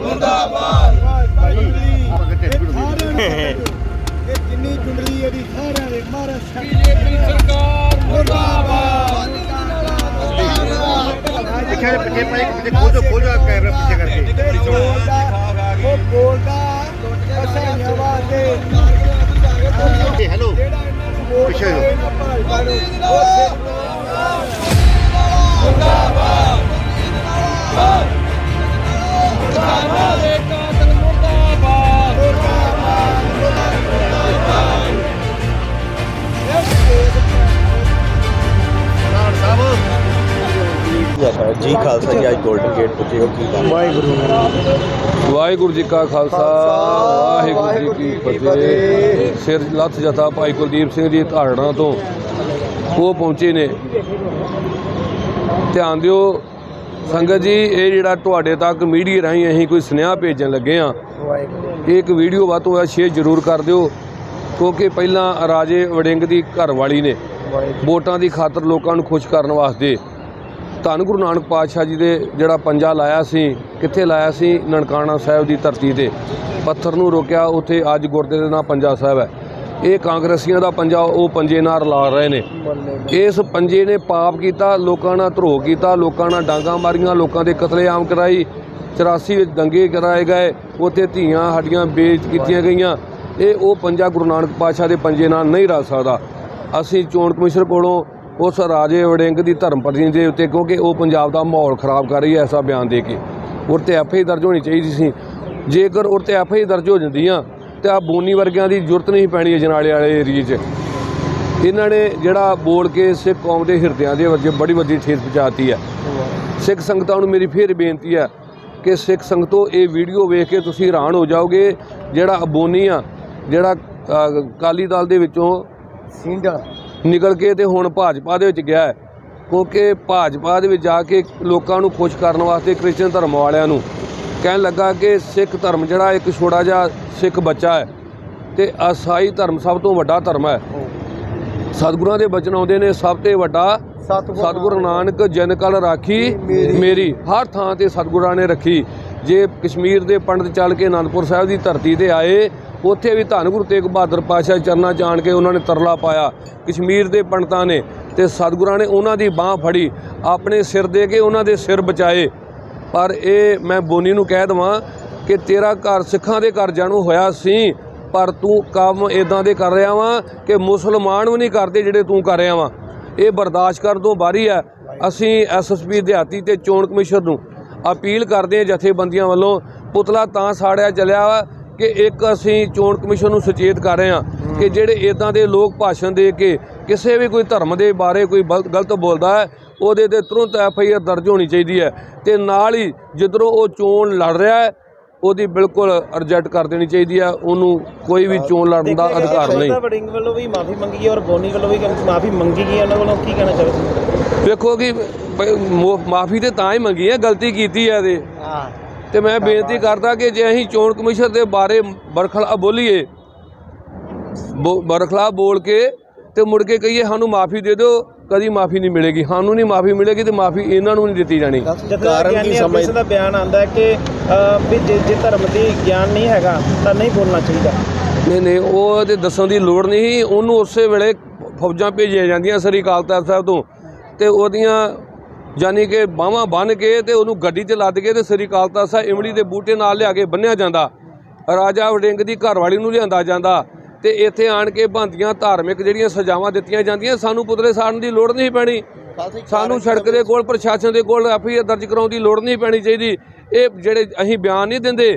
ਮੁਰਦਾਬਾਦ ਇਹ ਜਿੰਨੀ ਚੁੰਡਲੀ ਇਹਦੀ ਸਾਰਿਆਂ ਦੇ ਮਾਰਾ ਬੀਜੇਪੀ ਸਰਕਾਰ ਮੁਰਦਾਬਾਦ ਪਿੱਛੇ ਪਿੱਛੇ ਭਾਈ ਪਿੱਛੇ ਖੋਜੋ ਖੋਜੋ ਕੈਮਰਾ ਪਿੱਛੇ ਕਰਕੇ ਉਹ ਬੋਲਦਾ ਅਸਾਂ ਵਾਸਤੇ ਇਹ ਹੈਲੋ ਪਿੱਛੇ ਪਾਏ ਨਾ ਭਾਜਪਾ ਜੀ ਖਾਲਸਾ ਜੀ ਅੱਜ 골ਡਨ ਗੇਟ ਪੁੱਜੇ ਹੋ ਕੀ ਗੱਲ? ਵਾਹਿਗੁਰੂ ਜੀ ਕਾ ਖਾਲਸਾ ਵਾਹਿਗੁਰੂ ਜੀ ਕੀ ਫਤਿਹ। ਸਿਰ ਲੱਥ ਜਥਾ ਭਾਈ ਕੁਲਦੀਪ ਸਿੰਘ ਦੀ ਧਾਰਨਾ ਤੋਂ। ਉਹ ਪਹੁੰਚੇ ਨੇ। ਧਿਆਨ ਦਿਓ ਸੰਗਤ ਜੀ ਇਹ ਜਿਹੜਾ ਤੁਹਾਡੇ ਤੱਕ ਮੀਡੀਆ ਰਾਹੀਂ ਅਸੀਂ ਕੋਈ ਸੁਨੇਹਾ ਭੇਜਣ ਲੱਗੇ ਆ ਇਹ ਇੱਕ ਵੀਡੀਓ ਵੱਧ ਤੋਂ ਵੱਧ ਸ਼ੇਅਰ ਜ਼ਰੂਰ ਕਰ ਦਿਓ ਕਿਉਂਕਿ ਪਹਿਲਾਂ ਰਾਜੇ ਵੜਿੰਗ ਦੀ ਘਰ ਵਾਲੀ ਨੇ ਵੋਟਾਂ ਦੀ ਖਾਤਰ ਲੋਕਾਂ ਨੂੰ ਖੁਸ਼ ਕਰਨ ਵਾਸਤੇ ਧੰਨ ਗੁਰੂ ਨਾਨਕ ਪਾਤਸ਼ਾਹ ਜੀ ਦੇ ਜਿਹੜਾ ਪੰਜਾ ਲਾਇਆ ਸੀ ਕਿੱਥੇ ਲਾਇਆ ਸੀ? ਨਨਕਾਣਾ ਸਾਹਿਬ ਦੀ ਧਰਤੀ ਤੇ। ਪੱਥਰ ਨੂੰ ਰੋਕਿਆ ਉੱਥੇ ਅੱਜ ਗੁਰਦੇ ਦੇ ਨਾਂ ਪੰਜਾ ਸਾਹਿਬ ਹੈ। ਇਹ ਕਾਂਗਰਸੀਆਂ ਦਾ ਪੰਜਾ ਉਹ ਪੰਜੇ ਨਾਲ ਲਾ ਰਹੇ ਨੇ। ਇਸ ਪੰਜੇ ਨੇ ਪਾਪ ਕੀਤਾ ਲੋਕਾਂ ਨਾਲ ਧਰੋਹ ਕੀਤਾ ਲੋਕਾਂ ਨਾਲ ਡਾਂਗਾ ਮਾਰੀਆਂ ਲੋਕਾਂ ਦੇ ਕਤਲੇਆਮ ਕਰਾਈ 84 ਵਿੱਚ ਦੰਗੇ ਕਰਾਏ ਗਏ ਉੱਥੇ ਧੀਆਂ ਸਾਡੀਆਂ ਬੇਇੱਜ਼ਤ ਕੀਤੀਆਂ ਗਈਆਂ। ਇਹ ਉਹ ਪੰਜਾ ਗੁਰੂ ਨਾਨਕ ਪਾਤਸ਼ਾਹ ਦੇ ਪੰਜੇ ਨਾਲ ਨਹੀਂ ਰਲ ਸਕਦਾ। ਅਸੀਂ ਚੋਣ ਕਮਿਸ਼ਨ ਕੋਲੋਂ ਉਸ ਰਾਜੇ ਵੜਿੰਗ ਦੀ ਧਰਮ ਪਤਨੀ ਦੇ ਉੱਤੇ ਕਿਉਂਕਿ ਉਹ ਪੰਜਾਬ ਦਾ ਮਾਹੌਲ ਖਰਾਬ ਕਰ ਰਹੀ ਹੈ ਐਸਾ ਬਿਆਨ ਦੇ ਕੇ। ਉਰ ਤੇ ਐਫ ਆਈ ਦਰਜ ਹੋਣੀ ਚਾਹੀਦੀ ਸੀ। ਜੇਕਰ ਉਰ ਤੇ ਐਫ ਆਈ ਦਰਜ ਹੋ ਜਾਂਦੀਆਂ ਤੇ ਆ ਬੋਨੀ ਵਰਗਿਆਂ ਦੀ ਜ਼ਰੂਰਤ ਨਹੀਂ ਪੈਣੀ ਅਜਨਾਲੇ ਵਾਲੇ ਏਰੀਏ 'ਚ। ਇਹਨਾਂ ਨੇ ਜਿਹੜਾ ਬੋਲ ਕੇ ਸਿੱਖ ਕੌਮ ਦੇ ਹਿਰਦਿਆਂ ਦੇ ਵਿੱਚ ਬੜੀ ਵੱਡੀ ਠੇਸ ਪਹੁੰਚਾਤੀ ਹੈ। ਸਿੱਖ ਸੰਗਤਾਂ ਨੂੰ ਮੇਰੀ ਫੇਰ ਬੇਨਤੀ ਹੈ ਕਿ ਸਿੱਖ ਸੰਗਤੋ ਇਹ ਵੀਡੀਓ ਵੇਖ ਕੇ ਤੁਸੀਂ ਹੈਰਾਨ ਹੋ ਜਾਓਗੇ ਜਿਹੜਾ ਅਬੋਨੀ ਆ ਜਿਹੜਾ ਅ, ਅਕਾਲੀ ਦਲ ਦੇ ਵਿੱਚੋਂ ਸਿੰਡਲ ਨਿਕਲ ਕੇ ਤੇ ਹੁਣ ਭਾਜਪਾ ਦੇ ਵਿੱਚ ਗਿਆ ਹੈ। ਕਿਉਂਕਿ ਭਾਜਪਾ ਦੇ ਵਿੱਚ ਜਾ ਕੇ ਲੋਕਾਂ ਨੂੰ ਖੁਸ਼ ਕਰਨ ਵਾਸਤੇ ਕ੍ਰਿਸਚਨ ਧਰਮ ਵਾਲਿਆਂ ਨੂੰ ਕਹਿਣ ਲੱਗਾ ਕਿ ਸਿੱਖ ਧਰਮ ਜਿਹੜਾ ਇੱਕ ਛੋਟਾ ਜਿਹਾ ਸਿੱਖ ਬੱਚਾ ਹੈ ਤੇ ਅਸਾਈ ਧਰਮ ਸਭ ਤੋਂ ਵੱਡਾ ਧਰਮ ਹੈ। ਸਤਿਗੁਰਾਂ ਦੇ ਬਚਨ ਆਉਂਦੇ ਨੇ ਸਭ ਤੋਂ ਵੱਡਾ ਸਤਿਗੁਰੂ ਨਾਨਕ। ਜਨ ਕਲ ਰਾਖੀ ਮੇਰੀ। ਹਰ ਥਾਂ ਤੇ ਸਤਿਗੁਰਾਂ ਨੇ ਰੱਖੀ। ਜੇ ਕਸ਼ਮੀਰ ਦੇ ਪੰਡਤ ਚੱਲ ਕੇ ਅਨੰਦਪੁਰ ਸਾਹਿਬ ਦੀ ਧਰਤੀ ਤੇ ਆਏ ਉੱਥੇ ਵੀ ਧੰਨ ਗੁਰੂ ਤੇਗ ਬਹਾਦਰ ਦੇ ਚਰਨਾਂ ਜਾਣ ਕੇ ਉਹਨਾਂ ਨੇ ਤਰਲਾ ਪਾਇਆ। ਕਸ਼ਮੀਰ ਦੇ ਪੰਡਤਾਂ ਨੇ ਤੇ ਸਤਿਗੁਰਾਂ ਨੇ ਉਹਨਾਂ ਦੀ ਬਾਹ ਫੜੀ ਆਪਣੇ ਸਿਰ ਦੇ ਕੇ ਉਹਨਾਂ ਦੇ ਸਿਰ ਬਚਾਏ। ਪਰ ਇਹ ਮੈਂ ਬੋਨੀ ਨੂੰ ਕਹਿ ਦਵਾਂ ਕਿ ਤੇਰਾ ਘਰ ਸਿੱਖਾਂ ਦੇ ਘਰ ਜਾਣੂ ਹੋਇਆ ਸੀ ਪਰ ਤੂੰ ਕੰਮ ਇਦਾਂ ਦੇ ਕਰ ਰਿਹਾ ਵਾਂ ਕਿ ਮੁਸਲਮਾਨ ਵੀ ਨਹੀਂ ਕਰਦੇ ਜਿਹੜੇ ਤੂੰ ਕਰ ਰਿਹਾ ਵਾਂ। ਇਹ ਬਰਦਾਸ਼ਤ ਕਰਨ ਤੋਂ ਬਾਹਰੀ ਹੈ। ਅਸੀਂ ਐਸਐਸਪੀ ਦਿਹਾਤੀ ਤੇ ਚੋਣ ਕਮਿਸ਼ਨ ਨੂੰ ਅਪੀਲ ਕਰਦੇ ਹਾਂ ਜਥੇਬੰਦੀਆਂ ਵੱਲੋਂ ਪੁਤਲਾ ਤਾਂ ਸਾੜਿਆ ਚੱਲਿਆ ਵਾ ਕਿ ਇੱਕ ਅਸੀਂ ਚੋਣ ਕਮਿਸ਼ਨ ਨੂੰ ਸੁਚੇਤ ਕਰ ਰਹੇ ਹਾਂ ਕਿ ਜਿਹੜੇ ਇਦਾਂ ਦੇ ਲੋਕ ਭਾਸ਼ਣ ਦੇ ਕੇ ਕਿਸੇ ਵੀ ਕੋਈ ਧਰਮ ਦੇ ਬਾਰੇ ਕੋਈ ਗਲਤ ਬੋਲਦਾ ਹੈ ਉਹਦੇ ਤੇ ਤੁਰੰਤ ਐਫ ਆਈ ਆਰ ਦਰਜ ਹੋਣੀ ਚਾਹੀਦੀ ਹੈ। ਤੇ ਨਾਲ ਹੀ ਜਿੱਧਰੋਂ ਉਹ ਚੋਣ ਲੜ ਰਿਹਾ ਹੈ ਉਹਦੀ ਬਿਲਕੁਲ ਰਿਜੈਕਟ ਕਰ ਦੇਣੀ ਚਾਹੀਦੀ ਹੈ। ਉਹਨੂੰ ਕੋਈ ਵੀ ਚੋਣ ਲੜਨ ਦਾ ਅਧਿਕਾਰ ਨਹੀਂ। ਵੜਿੰਗ ਵੱਲੋਂ ਵੀ ਮਾਫੀ ਮੰਗੀ ਹੈ ਔਰ ਬੋਨੀ ਵੱਲੋਂ ਵੀ ਮਾਫੀ ਮੰਗੀ ਗਈ ਉਹਨਾਂ ਵੱਲੋਂ ਕੀ ਕਹਿਣਾ ਚਾਹੋਗੇ? ਵੇਖੋ ਕਿ ਮਾਫੀ ਤੇ ਤਾਂ ਹੀ ਮੰਗੀ ਹੈ ਗਲਤੀ ਕੀਤੀ ਹੈ ਇਹਦੇ। ਹਾਂ। ਤੇ ਮੈਂ ਬੇਨਤੀ ਕਰਦਾ ਕਿ ਜੇ ਅਸੀਂ ਚੋਣ ਕਮਿਸ਼ਨ ਦੇ ਬਾਰੇ ਬਰਖਲਾ ਬੋਲੀਏ ਬਰਖਲਾ ਬੋਲ ਕੇ ਤੇ ਮੁੜ ਕੇ ਕਹੀਏ ਸਾਨੂੰ ਮਾਫੀ ਦੇ ਦਿਓ ਕਦੀ ਮਾਫੀ ਨਹੀਂ ਮਿਲੇਗੀ ਸਾਨੂੰ ਨਹੀਂ ਮਾਫੀ ਮਿਲੇਗੀ ਤੇ ਮਾਫੀ ਇਹਨਾਂ ਨੂੰ ਨਹੀਂ ਦਿੱਤੀ ਜਾਣੀ। ਕਾਰਨ ਕੀ ਸਮਝ ਦਾ ਬਿਆਨ ਆਂਦਾ ਹੈ ਕਿ ਵੀ ਜੇ ਜੇ ਧਰਮ ਦੀ ਗਿਆਨ ਨਹੀਂ ਹੈਗਾ ਤਾਂ ਨਹੀਂ ਬੋਲਣਾ ਚਾਹੀਦਾ। ਨਹੀਂ ਨਹੀਂ ਉਹ ਤੇ ਦੱਸਣ ਦੀ ਲੋੜ ਨਹੀਂ। ਉਹਨੂੰ ਉਸੇ ਵੇਲੇ ਫੌਜਾਂ ਭੇਜੀਆਂ ਜਾਂਦੀਆਂ ਸ੍ਰੀ ਅਕਾਲ ਤਖਤ ਸਾਹਿਬ ਤੋਂ। ਤੇ ਉਹਦੀਆਂ ਯਾਨੀ ਕਿ ਬਾਹਾਂ ਬੰਨ ਕੇ ਤੇ ਉਹਨੂੰ ਗੱਡੀ 'ਚ ਲੱਦ ਕੇ ਤੇ ਸ੍ਰੀ ਅਕਾਲ ਤਖਤ ਸਾਹਿਬ ਇਮਲੀ ਦੇ ਬੂਟੇ ਨਾਲ ਲਿਆ ਕੇ ਬੰਨਿਆ ਜਾਂਦਾ। ਰਾਜਾ ਵੜਿੰਗ ਦੀ ਘਰਵਾਲੀ ਨੂੰ ਲਿਆਂਦਾ ਜਾਂਦਾ। ਤੇ ਇੱਥੇ ਆਣ ਕੇ ਬੰਦੀਆਂ ਧਾਰਮਿਕ ਜਿਹੜੀਆਂ ਸਜ਼ਾਵਾਂ ਦਿੱਤੀਆਂ ਜਾਂਦੀਆਂ ਸਾਨੂੰ ਪੁਤਲੇ ਸਾੜਨ ਦੀ ਲੋੜ ਨਹੀਂ ਪੈਣੀ। ਸਾਨੂੰ ਸੜਕ ਦੇ ਕੋਲ ਪ੍ਰਸ਼ਾਸਨ ਦੇ ਕੋਲ ਐਫਆਈਆਰ ਦਰਜ ਕਰਾਉਣ ਦੀ ਲੋੜ ਨਹੀਂ ਪੈਣੀ ਚਾਹੀਦੀ। ਇਹ ਜਿਹੜੇ ਅਸੀਂ ਬਿਆਨ ਨਹੀਂ ਦਿੰਦੇ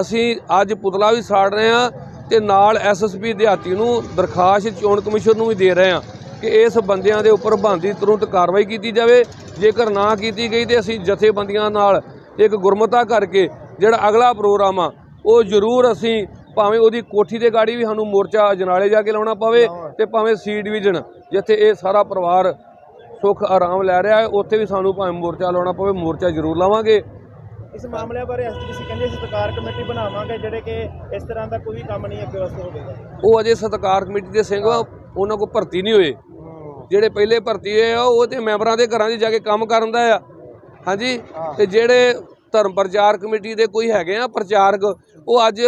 ਅਸੀਂ ਅੱਜ ਪੁਤਲਾ ਵੀ ਸਾੜ ਰਹੇ ਹਾਂ ਤੇ ਨਾਲ ਐਸਐਸਪੀ ਦਿਹਾਤੀ ਨੂੰ ਦਰਖਾਸਤ ਚੋਣ ਕਮਿਸ਼ਨ ਨੂੰ ਵੀ ਦੇ ਰਹੇ ਹਾਂ ਕਿ ਇਸ ਬੰਦਿਆਂ ਦੇ ਉੱਪਰ ਬੰਦੀ ਤੁਰੰਤ ਕਾਰਵਾਈ ਕੀਤੀ ਜਾਵੇ। ਜੇਕਰ ਨਾ ਕੀਤੀ ਗਈ ਤੇ ਅਸੀਂ ਜਥੇਬੰਦੀਆਂ ਨਾਲ ਇੱਕ ਗੁਰਮਤਾ ਕਰਕੇ ਜਿਹੜਾ ਅਗਲਾ ਪ੍ਰੋਗਰਾਮ ਆ ਉਹ ਜ਼ਰੂਰ ਅਸੀਂ ਭਾਵੇਂ ਉਹਦੀ ਕੋਠੀ ਦੇ ਗਾੜੀ ਵੀ ਸਾਨੂੰ ਮੋਰਚਾ ਜਨਾਲੇ ਜਾ ਕੇ ਲਾਉਣਾ ਪਵੇ ਤੇ ਭਾਵੇਂ ਸੀ ਡਿਵੀਜ਼ਨ ਜਿੱਥੇ ਇਹ ਸਾਰਾ ਪਰਿਵਾਰ ਸੁੱਖ ਆਰਾਮ ਲੈ ਰਿਹਾ ਹੈ ਉੱਥੇ ਵੀ ਸਾਨੂੰ ਭਾਵੇਂ ਮੋਰਚਾ ਲਾਉਣਾ ਪਵੇ ਮੋਰਚਾ ਜ਼ਰੂਰ ਲਾਵਾਂਗੇ। ਇਸ ਮਾਮਲੇ ਬਾਰੇ ਐਸਜੀਸੀ ਕਹਿੰਦੇ ਅਸੀਂ ਸਰਕਾਰ ਕਮੇਟੀ ਬਣਾਵਾਂਗੇ ਜਿਹੜੇ ਕਿ ਇਸ ਤਰ੍ਹਾਂ ਦਾ ਕੋਈ ਕੰਮ ਨਹੀਂ ਅੱਗੇ ਵਾਸਤੇ ਹੋਵੇਗਾ ਉਹ ਅਜੇ ਸਤਕਾਰ ਕਮੇਟੀ ਦੇ ਸਿੰਘ ਉਹਨਾਂ ਕੋਲ ਭਰਤੀ ਨਹੀਂ ਹੋਏ। ਜਿਹੜੇ ਪਹਿਲੇ ਭਰਤੀ ਹੋਏ ਆ ਉਹ ਤੇ ਮੈਂਬਰਾਂ ਦੇ ਘਰਾਂ 'ਚ ਜਾ ਕੇ ਕੰਮ ਕਰਨ ਦਾ ਆ। ਹਾਂਜੀ? ਤੇ ਜਿਹੜੇ ਧਰਮ ਪ੍ਰਚਾਰ ਕਮੇਟੀ ਦੇ ਕੋਈ ਹੈਗੇ ਆ ਪ੍ਰਚਾਰਕ, ਉਹ ਅੱਜ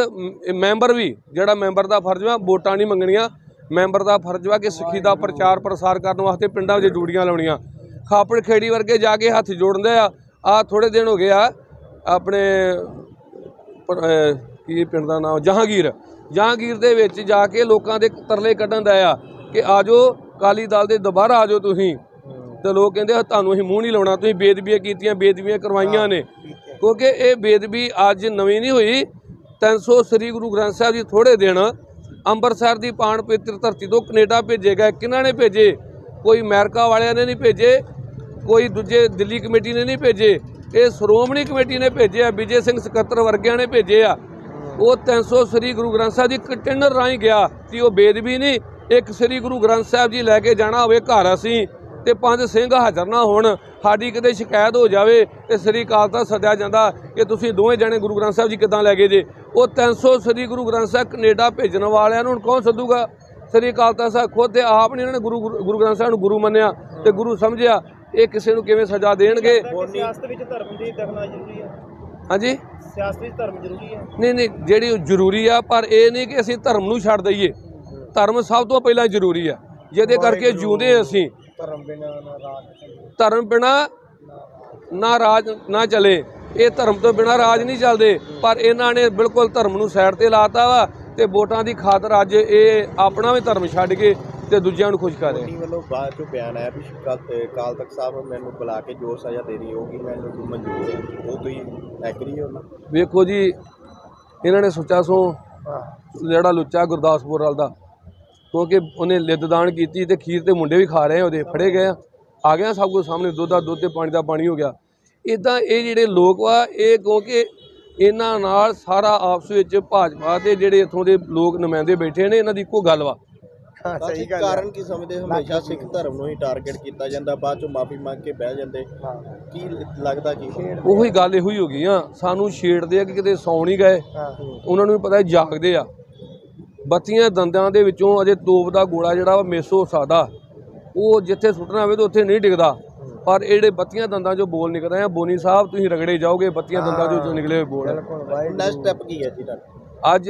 ਮੈਂਬਰ ਵੀ, ਜਿਹੜਾ ਮੈਂਬਰ ਦਾ ਫਰਜ਼ ਵਾ, ਵੋਟਾਂ ਨਹੀਂ ਮੰਗਣੀਆਂ। ਮੈਂਬਰ ਦਾ ਫਰਜ਼ ਵਾ ਕਿ ਸਿੱਖੀ ਦਾ ਪ੍ਰਚਾਰ ਪ੍ਰਸਾਰ ਕਰਨ ਵਾਸਤੇ ਪਿੰਡਾਂ ਵਿੱਚ ਡਿਊਟੀਆਂ ਲਾਉਣੀਆਂ। ਖਾਪੜ ਖੇੜੀ ਵਰਗੇ ਜਾ ਕੇ ਹੱਥ ਜੋੜਦੇ ਆ ਆ ਥੋੜੇ ਦਿਨ ਹੋ ਗਏ ਆ, ਆਪਣੇ ਕੀ ਪਿੰਡ ਦਾ ਨਾਮ, ਜਹਾਂਗੀਰ। ਜਹਾਂਗੀਰ ਦੇ ਵਿੱਚ ਜਾ ਕੇ ਲੋਕਾਂ ਦੇ ਤਰਲੇ ਕੱਢਣ ਦਾ ਆ ਕਿ ਆਜੋ ਕਾਲੀ ਦਲ ਦੇ ਦੁਬਾਰਾ ਆਜੋ ਤੁਸੀਂ। ਤੇ ਲੋਕ ਕਹਿੰਦੇ ਤੁਹਾਨੂੰ ਅਸੀਂ ਮੂੰਹ ਨਹੀਂ ਲਾਉਣਾ, ਤੁਸੀਂ ਬੇਦਬੀਆਂ ਕੀਤੀਆਂ, ਬੇਦਬੀਆਂ ਕਰਵਾਈਆਂ ਨੇ। ਕਿਉਂਕਿ ਇਹ ਬੇਦਬੀ ਅੱਜ ਨਵੀਂ ਨਹੀਂ ਹੋਈ। 300 ਸ੍ਰੀ ਗੁਰੂ ਗ੍ਰੰਥ ਸਾਹਿਬ ਜੀ ਥੋੜੇ ਦਿਨ ਅੰਮ੍ਰਿਤਸਰ ਦੀ ਪਾਣ ਪਵਿੱਤਰ ਧਰਤੀ ਤੋਂ ਕੈਨੇਡਾ ਭੇਜੇ ਗਏ। ਕਿਹਨਾਂ ਨੇ ਭੇਜੇ? ਕੋਈ ਅਮਰੀਕਾ ਵਾਲਿਆਂ ਨੇ ਨਹੀਂ ਭੇਜੇ। ਕੋਈ ਦੂਜੇ ਦਿੱਲੀ ਕਮੇਟੀ ਨੇ ਨਹੀਂ ਭੇਜੇ। ਇਹ ਸ਼੍ਰੋਮਣੀ ਕਮੇਟੀ ਨੇ ਭੇਜੇ ਆ। ਵਿਜੇ ਸਿੰਘ ਸਕੱਤਰ ਵਰਗਿਆਂ ਨੇ ਭੇਜੇ ਆ। ਉਹ 300 ਸ੍ਰੀ ਗੁਰੂ ਗ੍ਰੰਥ ਸਾਹਿਬ ਜੀ ਕੰਟੇਨਰ ਰਾਹੀਂ ਗਿਆ। ਕਿ ਉਹ ਬੇਦਬੀ ਨਹੀਂ। ਇੱਕ ਸ੍ਰੀ ਗੁਰੂ ਗ੍ਰੰਥ ਸਾਹਿਬ ਜੀ ਲੈ ਕੇ ਜਾਣਾ ਹੋਵੇ ਘਰ ਅਸੀਂ। ਤੇ ਪੰਜ ਸਿੰਘ ਹਾਜ਼ਰ ਨਾ ਹੋਣ ਸਾਡੀ ਕਿਤੇ ਸ਼ਿਕਾਇਤ ਹੋ ਜਾਵੇ ਤੇ ਸ੍ਰੀ ਅਕਾਲ ਤਖਤ ਸੱਦਿਆ ਜਾਂਦਾ ਕਿ ਤੁਸੀਂ ਦੋਵੇਂ ਜਣੇ ਗੁਰੂ ਗ੍ਰੰਥ ਸਾਹਿਬ ਜੀ ਕਿੱਦਾਂ ਲੈ ਗਏ ਜੇ। ਉਹ 300 ਸ੍ਰੀ ਗੁਰੂ ਗ੍ਰੰਥ ਸਾਹਿਬ ਕੈਨੇਡਾ ਭੇਜਣ ਵਾਲਿਆਂ ਨੂੰ ਹੁਣ ਕੌਣ ਸੱਦੂਗਾ? ਸ੍ਰੀ ਅਕਾਲ ਤਖਤ ਸਾਹਿਬ ਖੁਦ ਤੇ ਆਪ ਨਹੀਂ ਇਹਨਾਂ ਨੇ ਗੁਰੂ ਗੁਰੂ ਗ੍ਰੰਥ ਸਾਹਿਬ ਨੂੰ ਗੁਰੂ ਮੰਨਿਆ ਤੇ ਗੁਰੂ ਸਮਝਿਆ ਇਹ ਕਿਸੇ ਨੂੰ ਕਿਵੇਂ ਸਜ਼ਾ ਦੇਣਗੇ? ਸਿਆਸਤ ਵਿੱਚ ਧਰਮ ਦੀ ਦਖਨਾ ਜ਼ਰੂਰੀ ਹੈ ਹਾਂਜੀ? ਸਿਆਸਤ ਵਿੱਚ ਧਰਮ ਜ਼ਰੂਰੀ ਹੈ ਨਹੀਂ ਨਹੀਂ ਜਿਹੜੀ ਉਹ ਜ਼ਰੂਰੀ ਆ ਪਰ ਇਹ ਨਹੀਂ ਕਿ ਅਸੀਂ ਧਰਮ ਨੂੰ ਛੱਡ ਦਈਏ। ਧਰਮ ਸਭ ਤੋਂ ਪਹਿਲਾਂ ਜ਼ਰੂਰੀ ਆ। ਜਿਹਦੇ ਕਰਕੇ ਜਿਉਂਦੇ ਅਸੀਂ। ਧਰਮ ਬਿਨਾਂ ਨਾ ਰਾਜ ਧਰਮ ਬਿਨਾ ਨਾ ਰਾਜ ਨਾ ਚਲੇ। ਇਹ ਧਰਮ ਤੋਂ ਬਿਨਾ ਰਾਜ ਨਹੀਂ ਚੱਲਦੇ। ਪਰ ਇਹਨਾਂ ਨੇ ਬਿਲਕੁਲ ਧਰਮ ਨੂੰ ਸਾਈਡ ਤੇ ਲਾਤਾ ਵਾ ਤੇ ਵੋਟਾਂ ਦੀ ਖਾਤਰ ਅੱਜ ਇਹ ਆਪਣਾ ਵੀ ਧਰਮ ਛੱਡ ਕੇ ਤੇ ਦੂਜਿਆਂ ਨੂੰ ਖੁਸ਼ ਕਰ ਰਹੇ ਪਾਰਟੀ ਵੱਲੋਂ ਬਾਅਦ ਚੋਂ ਬਿਆਨ ਆਇਆ ਵੀ ਕਾਲ ਕਾਲ ਤਖਤ ਸਾਹਿਬ ਮੈਨੂੰ ਬੁਲਾ ਕੇ ਜੋ ਸਜ਼ਾ ਦੇਣੀ ਹੋਗੀ ਮੈਨੂੰ ਮਨਜ਼ੂਰ ਹੈ ਉਹ ਤੁਸੀਂ ਐਗਰੀ ਹੋ ਨਾ ਵੇਖੋ ਜੀ ਇਹਨਾਂ ਨੇ ਸੋਚਾ ਸੋ ਜਿਹੜਾ ਲੁੱਚਾ ਗੁਰਦਾਸਪੁਰ ਵਾਲ ਦਾ। ਕਿਉਂਕਿ ਉਹਨੇ ਲਿੱਦਦਾਨ ਕੀਤੀ ਤੇ ਖੀਰ ਤੇ ਮੁੰਡੇ ਵੀ ਖਾ ਰਹੇ ਉਹਦੇ ਫੜੇ ਗਏ ਆ। ਗਿਆ ਸਭ ਕੁਝ ਸਾਹਮਣੇ ਦੁੱਧ ਦਾ ਦੁੱਧ ਤੇ ਪਾਣੀ ਦਾ ਪਾਣੀ ਹੋ ਗਿਆ। ਇਦਾਂ ਇਹ ਜਿਹੜੇ ਲੋਕ ਵਾ ਇਹ ਕਿਉਂਕਿ ਇਹਨਾਂ ਨਾਲ ਸਾਰਾ ਆਪਸ ਵਿੱਚ ਭਾਜਪਾ ਦੇ ਜਿਹੜੇ ਇੱਥੋਂ ਦੇ ਲੋਕ ਨੁਮਾਇੰਦੇ ਬੈਠੇ ਨੇ ਇਹਨਾਂ ਦੀ ਇੱਕੋ ਗੱਲ ਵਾ। ਹਾਂ ਸਹੀ ਕੀ ਗੱਲ ਹੈ ਕਾਰਨ ਕੀ ਸਮਝਦੇ ਹੋ? ਹਮੇਸ਼ਾ ਸਿੱਖ ਧਰਮ ਨੂੰ ਹੀ ਟਾਰਗੇਟ ਕੀਤਾ ਜਾਂਦਾ ਬਾਅਦ ਚੋਂ ਮਾਫੀ ਮੰਗ ਕੇ ਬਹਿ ਜਾਂਦੇ। ਹਾਂ। ਕੀ ਲੱਗਦਾ ਕੀ? ਉਹੀ ਗੱਲ ਇਹੋ ਹੀ ਹੋ ਗਈ ਆ। ਸਾਨੂੰ ਛੇੜਦੇ ਆ ਕਿ ਕਿਤੇ ਸੌਂ ਨਹੀਂ ਗਏ। ਹਾਂ। ਉਹਨਾਂ ਨੂੰ ਵੀ ਪਤਾ ਹੈ ਜਾਗਦੇ ਆ। ਬੱਤੀਆਂ ਦੰਦਾਂ ਦੇ ਵਿੱਚੋਂ ਅਜੇ ਤੋਪ ਦਾ ਗੋਲਾ ਜਿਹੜਾ ਵਾ ਮਿਸ ਹੋ ਸਕਦਾ ਉਹ ਜਿੱਥੇ ਸੁੱਟਣਾ ਹੋਵੇ ਤਾਂ ਉੱਥੇ ਨਹੀਂ ਡਿੱਗਦਾ। ਪਰ ਇਹ ਜਿਹੜੇ ਬੱਤੀਆਂ ਦੰਦਾਂ 'ਚੋਂ ਬੋਲ ਨਿਕਲ ਰਹੇ ਆ ਬੋਨੀ ਸਾਹਿਬ ਤੁਸੀਂ ਰਗੜੇ ਜਾਓਗੇ ਬੱਤੀਆਂ ਦੰਦਾਂ 'ਚੋਂ ਨਿਕਲੇ ਹੋਏ ਬੋਲ। ਬਿਲਕੁਲ ਵਾਹਿਗੁਰੂ ਨੈਕਸਟ ਸਟੈਪ ਕੀ ਹੈ ਜੀ ਤੁਹਾਡਾ? ਅੱਜ